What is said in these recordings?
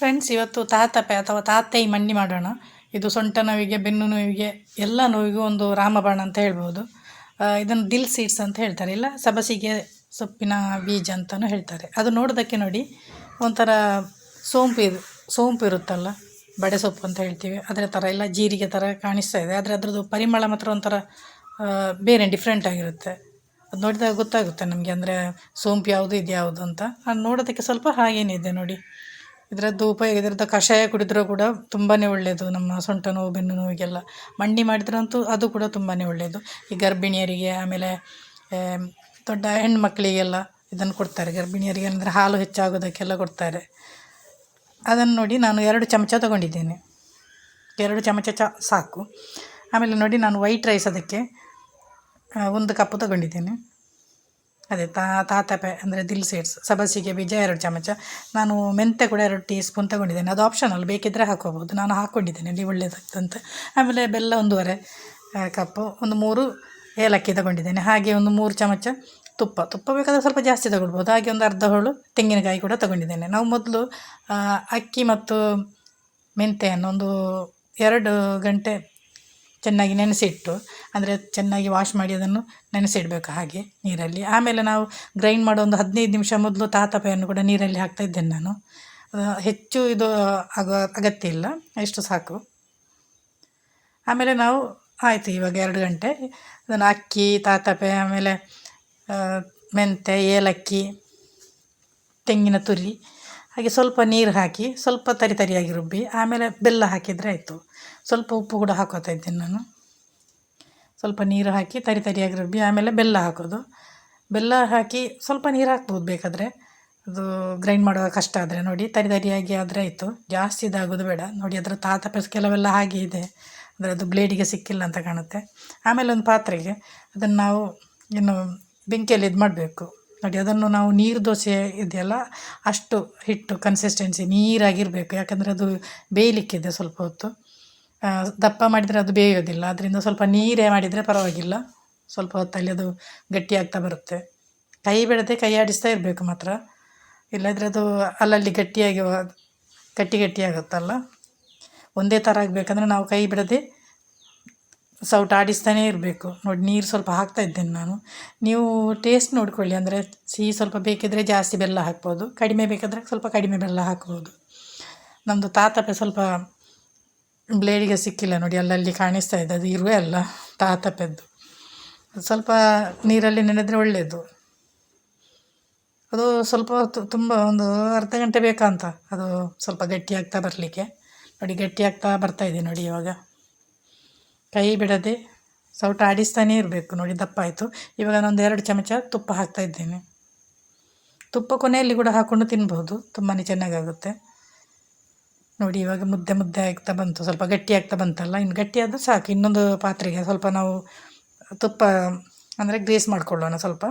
Friends ಇವತ್ತು ತಾತಪ್ಪೆ ಅಥವಾ ತಾತೈ ಮಣ್ಣಿ ಮಾಡೋಣ. ಇದು ಸೊಂಟ ನೋವಿಗೆ, ಬೆನ್ನು ನೋವಿಗೆ, ಎಲ್ಲ ನೋವಿಗೂ ಒಂದು ರಾಮಬಾಣ ಅಂತ ಹೇಳ್ಬೋದು. ಇದನ್ನು ದಿಲ್ ಸೀಡ್ಸ್ ಅಂತ ಹೇಳ್ತಾರೆ. ಇಲ್ಲ, ಸಬಸಿಗೆ ಸೊಪ್ಪಿನ ಬೀಜ ಅಂತಲೂ ಹೇಳ್ತಾರೆ. ಅದು ನೋಡೋದಕ್ಕೆ ನೋಡಿ, ಒಂಥರ ಸೋಂಪು ಇದು, ಸೋಂಪು ಇರುತ್ತಲ್ಲ, ಬಡೆ ಸೊಪ್ಪು ಅಂತ ಹೇಳ್ತೀವಿ. ಅದರ ಥರ ಎಲ್ಲ ಜೀರಿಗೆ ಥರ ಕಾಣಿಸ್ತಾ ಇದೆ. ಆದರೆ ಅದರದ್ದು ಪರಿಮಳ ಮಾತ್ರ ಒಂಥರ ಬೇರೆ ಡಿಫ್ರೆಂಟ್ ಆಗಿರುತ್ತೆ. ಅದು ನೋಡಿದಾಗ ಗೊತ್ತಾಗುತ್ತೆ ನಮಗೆ, ಅಂದರೆ ಸೋಂಪು ಯಾವುದು ಇದು ಯಾವುದು ಅಂತ. ಅದು ನೋಡೋದಕ್ಕೆ ಸ್ವಲ್ಪ ಹಾಗೇನಿದೆ ನೋಡಿ. ಇದರದ್ದು ಉಪಯೋಗ, ಇದರದ್ದು ಕಷಾಯ ಕುಡಿದ್ರೂ ಕೂಡ ತುಂಬಾ ಒಳ್ಳೆಯದು ನಮ್ಮ ಸೊಂಟ ನೋವು, ಬೆನ್ನು ನೋವಿಗೆಲ್ಲ. ಮಂಡಿ ಮಾಡಿದ್ರಂತೂ ಅದು ಕೂಡ ತುಂಬಾ ಒಳ್ಳೆಯದು ಈ ಗರ್ಭಿಣಿಯರಿಗೆ, ಆಮೇಲೆ ದೊಡ್ಡ ಹೆಣ್ಣು ಮಕ್ಕಳಿಗೆಲ್ಲ ಇದನ್ನು ಕೊಡ್ತಾರೆ. ಗರ್ಭಿಣಿಯರಿಗೆ ಅಂದರೆ ಹಾಲು ಹೆಚ್ಚಾಗೋದಕ್ಕೆಲ್ಲ ಕೊಡ್ತಾರೆ. ಅದನ್ನು ನೋಡಿ ನಾನು ಎರಡು ಚಮಚ ತಗೊಂಡಿದ್ದೇನೆ. ಎರಡು ಚಮಚ ಚ, ಸಾಕು. ಆಮೇಲೆ ನೋಡಿ ನಾನು ವೈಟ್ ರೈಸ್ ಅದಕ್ಕೆ ಒಂದು ಕಪ್ಪು ತಗೊಂಡಿದ್ದೇನೆ. ಅದೇ ತಾ ತಾತಪೆ ಅಂದರೆ ದಿಲ್ ಸೀಡ್ಸ್ ಸಬಸಿಗೆ ಬೀಜ ಎರಡು ಚಮಚ. ನಾನು ಮೆಂತೆ ಕೂಡ ಎರಡು ಟೀ ಸ್ಪೂನ್ ತಗೊಂಡಿದ್ದೇನೆ. ಅದು ಆಪ್ಷನಲ್ ಬೇಕಿದ್ದರೆ ಹಾಕೋಬೋದು ನಾನು ಹಾಕ್ಕೊಂಡಿದ್ದೇನೆ ಇಲ್ಲಿ ಒಳ್ಳೆಯದಾಗ್ತಂತ ಆಮೇಲೆ ಬೆಲ್ಲ ಒಂದೂವರೆ ಕಪ್ಪು, ಒಂದು ಮೂರು ಏಲಕ್ಕಿ ತಗೊಂಡಿದ್ದೇನೆ. ಹಾಗೆ ಒಂದು ಮೂರು ಚಮಚ ತುಪ್ಪ. ತುಪ್ಪ ಬೇಕಾದರೆ ಸ್ವಲ್ಪ ಜಾಸ್ತಿ ತಗೊಳ್ಬೋದು ಹಾಗೆ ಒಂದು ಅರ್ಧ ಹೋಳು ತೆಂಗಿನಕಾಯಿ ಕೂಡ ತಗೊಂಡಿದ್ದೇನೆ. ನಾವು ಮೊದಲು ಅಕ್ಕಿ ಮತ್ತು ಮೆಂತೆಯನ್ನು ಒಂದು ಎರಡು ಗಂಟೆ ಚೆನ್ನಾಗಿ ನೆನೆಸಿಟ್ಟು, ಅಂದರೆ ಚೆನ್ನಾಗಿ ವಾಶ್ ಮಾಡಿ ಅದನ್ನು ನೆನೆಸಿಡಬೇಕು ಹಾಗೆ ನೀರಲ್ಲಿ. ಆಮೇಲೆ ನಾವು ಗ್ರೈಂಡ್ ಮಾಡೋ ಒಂದು ಹದಿನೈದು ನಿಮಿಷ ಮೊದಲು ತಾತಪೆಯನ್ನು ಕೂಡ ನೀರಲ್ಲಿ ಹಾಕ್ತಾ ಇದ್ದೇನೆ ನಾನು. ಹೆಚ್ಚು ಇದು ಆಗ, ಅಗತ್ಯ ಇಲ್ಲ, ಎಷ್ಟು ಸಾಕು. ಆಮೇಲೆ ನಾವು ಆಯಿತು ಇವಾಗ ಎರಡು ಗಂಟೆ. ಅದನ್ನು ಅಕ್ಕಿ, ತಾತಪೆ, ಆಮೇಲೆ ಮೆಂತೆ ಏಲಕ್ಕಿ, ತೆಂಗಿನ ತುರಿ ಹಾಗೆ ಸ್ವಲ್ಪ ನೀರು ಹಾಕಿ ಸ್ವಲ್ಪ ತರಿ ತರಿಯಾಗಿ ರುಬ್ಬಿ, ಆಮೇಲೆ ಬೆಲ್ಲ ಹಾಕಿದರೆ ಆಯಿತು. ಸ್ವಲ್ಪ ಉಪ್ಪು ಕೂಡ ಹಾಕೋತಾ ಇದ್ದೀನಿ ನಾನು. ಸ್ವಲ್ಪ ನೀರು ಹಾಕಿ ತರಿ ತರಿಯಾಗಿ ರುಬ್ಬಿ, ಆಮೇಲೆ ಬೆಲ್ಲ ಹಾಕೋದು. ಬೆಲ್ಲ ಹಾಕಿ ಸ್ವಲ್ಪ ನೀರು ಹಾಕ್ಬೋದು ಬೇಕಾದರೆ. ಅದು ಗ್ರೈಂಡ್ ಮಾಡುವಾಗ ಕಷ್ಟ ಆದರೆ ನೋಡಿ, ತರಿ ತರಿಯಾಗಿ ಆದರೆ ಆಯಿತು. ಜಾಸ್ತಿ ಇದಾಗೋದು ಬೇಡ. ನೋಡಿ, ಅದರ ತಾತಪೆ ಕೆಲವೆಲ್ಲ ಹಾಗೆ ಇದೆ. ಅಂದರೆ ಅದು ಬ್ಲೇಡಿಗೆ ಸಿಕ್ಕಿಲ್ಲ ಅಂತ ಕಾಣುತ್ತೆ. ಆಮೇಲೆ ಒಂದು ಪಾತ್ರೆಗೆ ಅದನ್ನು ನಾವು ಇನ್ನು ಬೆಂಕಿಯಲ್ಲಿ ಇದು ಮಾಡಬೇಕು ನೋಡಿ, ಅದನ್ನು ನಾವು ನೀರು ದೋಸೆ ಇದೆಯಲ್ಲ, ಅಷ್ಟು ಹಿಟ್ಟು ಕನ್ಸಿಸ್ಟೆನ್ಸಿ ನೀರಾಗಿರಬೇಕು. ಯಾಕಂದರೆ ಅದು ಬೇಯಲಿಕ್ಕಿದೆ ಸ್ವಲ್ಪ ಹೊತ್ತು. ದಪ್ಪ ಮಾಡಿದರೆ ಅದು ಬೇಯೋದಿಲ್ಲ. ಅದರಿಂದ ಸ್ವಲ್ಪ ನೀರೇ ಮಾಡಿದರೆ ಪರವಾಗಿಲ್ಲ. ಸ್ವಲ್ಪ ಹೊತ್ತಲ್ಲಿ ಅದು ಗಟ್ಟಿಯಾಗ್ತಾ ಬರುತ್ತೆ. ಕೈ ಬಿಡದೆ ಕೈ ಆಡಿಸ್ತಾ ಇರಬೇಕು ಮಾತ್ರ. ಇಲ್ಲದ್ರೆ ಅದು ಅಲ್ಲಲ್ಲಿ ಗಟ್ಟಿಯಾಗಿ, ಗಟ್ಟಿ ಗಟ್ಟಿಯಾಗುತ್ತಲ್ಲ. ಒಂದೇ ಥರ ಆಗಬೇಕಂದ್ರೆ ನಾವು ಕೈ ಬಿಡದೆ ಸೌಟ್ ಆಡಿಸ್ತಾನೇ ಇರಬೇಕು. ನೋಡಿ, ನೀರು ಸ್ವಲ್ಪ ಹಾಕ್ತಾ ಇದ್ದೇನೆ ನಾನು. ನೀವು ಟೇಸ್ಟ್ ನೋಡ್ಕೊಳ್ಳಿ. ಅಂದರೆ ಸಿಹಿ ಸ್ವಲ್ಪ ಬೇಕಿದ್ದರೆ ಜಾಸ್ತಿ ಬೆಲ್ಲ ಹಾಕ್ಬೋದು. ಕಡಿಮೆ ಬೇಕಾದರೆ ಸ್ವಲ್ಪ ಕಡಿಮೆ ಬೆಲ್ಲ ಹಾಕ್ಬೋದು. ನಮ್ಮದು ತಾತಪೆ ಸ್ವಲ್ಪ ಬ್ಲೇಡಿಗೆ ಸಿಕ್ಕಿಲ್ಲ ನೋಡಿ, ಅಲ್ಲಲ್ಲಿ ಕಾಣಿಸ್ತಾ ಇದೆ. ಅದು ಇರುವೆ ಅಲ್ಲ ಅದು ಸ್ವಲ್ಪ ನೀರಲ್ಲಿ ನೆನೆದರೆ ಒಳ್ಳೆಯದು ಅದು ಸ್ವಲ್ಪ ಹೊತ್ತು ತುಂಬ ಒಂದು ಅರ್ಧ ಗಂಟೆ ಬೇಕಂತ ಅದು ಸ್ವಲ್ಪ ಗಟ್ಟಿಯಾಗ್ತಾ ಬರಲಿಕ್ಕೆ. ನೋಡಿ ಗಟ್ಟಿಯಾಗ್ತಾ ಇದೆ ನೋಡಿ ಇವಾಗ. ಕೈ ಬಿಡದೆ ಸೌಟ ಆಡಿಸ್ತಾನೇ ಇರಬೇಕು. ನೋಡಿ ದಪ್ಪ ಆಯಿತು ಇವಾಗ ನಾನೊಂದು ಎರಡು ಚಮಚ ತುಪ್ಪ ಹಾಕ್ತಾ ಇದ್ದೇನೆ. ತುಪ್ಪ ಕೊನೆಯಲ್ಲಿ ಕೂಡ ಹಾಕ್ಕೊಂಡು ತಿನ್ಬೋದು. ತುಂಬಾ ಚೆನ್ನಾಗಾಗುತ್ತೆ. ನೋಡಿ, ಇವಾಗ ಮುದ್ದೆ ಮುದ್ದೆ ಆಗ್ತಾ ಬಂತು. ಸ್ವಲ್ಪ ಗಟ್ಟಿ ಆಗ್ತಾ ಬಂತಲ್ಲ? ಇನ್ನು ಗಟ್ಟಿಯಾದರೆ ಸಾಕು. ಇನ್ನೊಂದು ಪಾತ್ರೆಗೆ ಸ್ವಲ್ಪ ನಾವು ತುಪ್ಪ, ಅಂದರೆ ಗ್ರೇಸ್ ಮಾಡ್ಕೊಳ್ಳೋಣ ಸ್ವಲ್ಪ.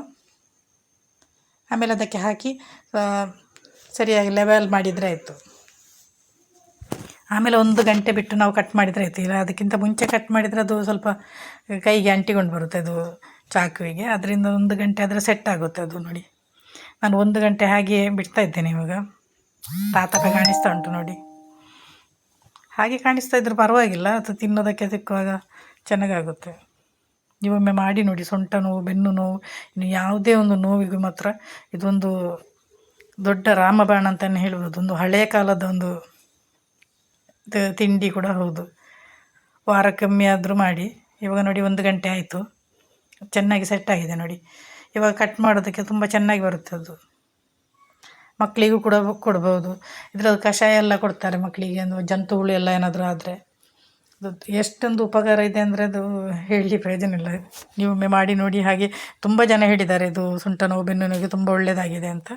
ಆಮೇಲೆ ಅದಕ್ಕೆ ಹಾಕಿ ಸರಿಯಾಗಿ ಲೆವೆಲ್ ಮಾಡಿದರೆ ಆಯಿತು. ಆಮೇಲೆ ಒಂದು ಗಂಟೆ ಬಿಟ್ಟು ನಾವು ಕಟ್ ಮಾಡಿದರೆ ಆಯ್ತಿಲ್ಲ ಅದಕ್ಕಿಂತ ಮುಂಚೆ ಕಟ್ ಮಾಡಿದರೆ ಅದು ಸ್ವಲ್ಪ ಕೈಗೆ ಅಂಟಿಕೊಂಡು ಬರುತ್ತೆ ಅದು ಚಾಕುವಿಗೆ. ಅದರಿಂದ ಒಂದು ಗಂಟೆ ಆದರೆ ಸೆಟ್ ಆಗುತ್ತೆ ಅದು ನೋಡಿ. ನಾನು ಒಂದು ಗಂಟೆ ಹಾಗೆಯೇ ಬಿಡ್ತಾ ಇದ್ದೇನೆ ಇವಾಗ. ತಾತ ಕಾಣಿಸ್ತಾ ಉಂಟು ನೋಡಿ. ಹಾಗೆ ಕಾಣಿಸ್ತಾ ಇದ್ರೂ ಪರವಾಗಿಲ್ಲ, ಅದು ತಿನ್ನೋದಕ್ಕೆ ಸಿಕ್ಕುವಾಗ ಚೆನ್ನಾಗಾಗುತ್ತೆ. ನೀವೊಮ್ಮೆ ಮಾಡಿ ನೋಡಿ, ಸೊಂಟ ನೋವು, ಬೆನ್ನು ನೋವು, ಇನ್ನು ಯಾವುದೇ ಒಂದು ನೋವಿಗೂ ಮಾತ್ರ ಇದೊಂದು ದೊಡ್ಡ ರಾಮಬಾಣ ಅಂತಲೇ ಹೇಳ್ಬೋದು ಒಂದು ಹಳೆಯ ಕಾಲದ ಒಂದು ತ- ತಿಂಡಿ ಕೂಡ ಹೌದು. ವಾರಕ್ಕೊಮ್ಮೆ ಆದರೂ ಮಾಡಿ. ಇವಾಗ ನೋಡಿ ಒಂದು ಗಂಟೆ ಆಯಿತು. ಚೆನ್ನಾಗಿ ಸೆಟ್ ಆಗಿದೆ ನೋಡಿ. ಇವಾಗ ಕಟ್ ಮಾಡೋದಕ್ಕೆ ತುಂಬ ಚೆನ್ನಾಗಿ ಬರುತ್ತೆ ಅದು. ಮಕ್ಕಳಿಗೂ ಕೂಡ ಕೊಡ್ಬೋದು. ಇದರದ್ದು ಕಷಾಯ ಎಲ್ಲ ಕೊಡ್ತಾರೆ ಮಕ್ಕಳಿಗೆ ಒಂದು ಜಂತು ಹುಳು ಎಲ್ಲ ಏನಾದರೂ ಆದರೆ. ಅದು ಎಷ್ಟೊಂದು ಉಪಕಾರ ಇದೆ ಅಂದರೆ ಅದು ಹೇಳಿ ಪ್ರಯೋಜನ ಇಲ್ಲ. ನೀವೊಮ್ಮೆ ಮಾಡಿ ನೋಡಿ ಹಾಗೆ ತುಂಬ ಜನ ಹೇಳಿದ್ದಾರೆ, ಇದು ಸುಂಟ ನೋವು ಬೆನ್ನು ನೋವಿಗೆ ತುಂಬ ಒಳ್ಳೆಯದಾಗಿದೆ ಅಂತ.